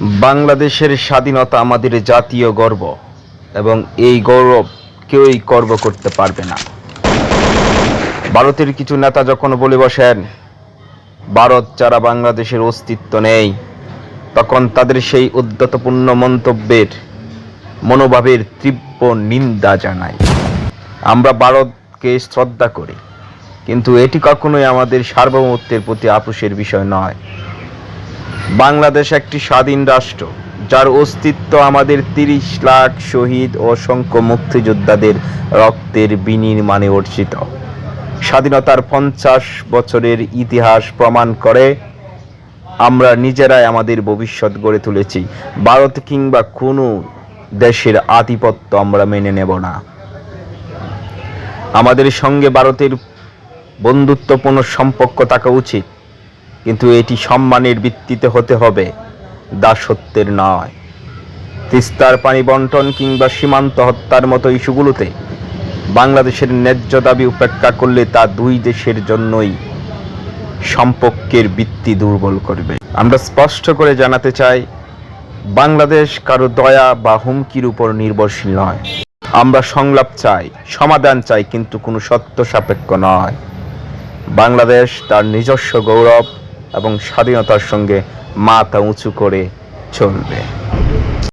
বাংলাদেশের স্বাধীনতা আমাদের জাতীয় গর্ব এবং এই গৌরব কেউই গর্ব করতে পারবে না। ভারতের কিছু নেতা যখন বলে বসেন, ভারত যারা বাংলাদেশের অস্তিত্ব নেই, তখন তাদের সেই উদ্যতপূর্ণ মন্তব্যের, মনোভাবের তীব্র নিন্দা জানাই আমরা ভারতকে শ্রদ্ধা করি, কিন্তু এটি কখনোই আমাদের সার্বভৌমত্বের প্রতি আপোষের বিষয় নয়। বাংলাদেশ একটি স্বাধীন রাষ্ট্র, যার অস্তিত্ব আমাদের তিরিশ লাখ শহীদ অসংখ্য মুক্তিযোদ্ধাদের রক্তের বিনির্মাণে অর্জিত। স্বাধীনতার পঞ্চাশ বছরের ইতিহাস প্রমাণ করে আমরা নিজেরাই আমাদের ভবিষ্যৎ গড়ে তুলেছি। ভারত কিংবা কোনো দেশের আধিপত্য আমরা মেনে নেব না। আমাদের সঙ্গে ভারতের বন্ধুত্বপূর্ণ সম্পর্ক থাকা উচিত। কিন্তু এটি সম্মানের ভিত্তিতে হতে হবে, দাসত্বের নয়। তিস্তার পানি বন্টন কিংবা সীমান্ত হত্যার মতো ইস্যুগুলোতে বাংলাদেশের ন্যায্য দাবি উপেক্ষা করলে তা দুই দেশের জন্যই সম্পর্কের ভিত্তি দুর্বল করবে। আমরা স্পষ্ট করে জানাতে চাই, বাংলাদেশ কারও দয়া বা হুমকির উপর নির্ভরশীল নয়। আমরা সংলাপ চাই, সমাধান চাই, কিন্তু কোনো সত্য সাপেক্ষ নয়। বাংলাদেশ তার নিজস্ব গৌরব এবং স্বাধীনতার সঙ্গে মাথা উঁচু করে চলবে।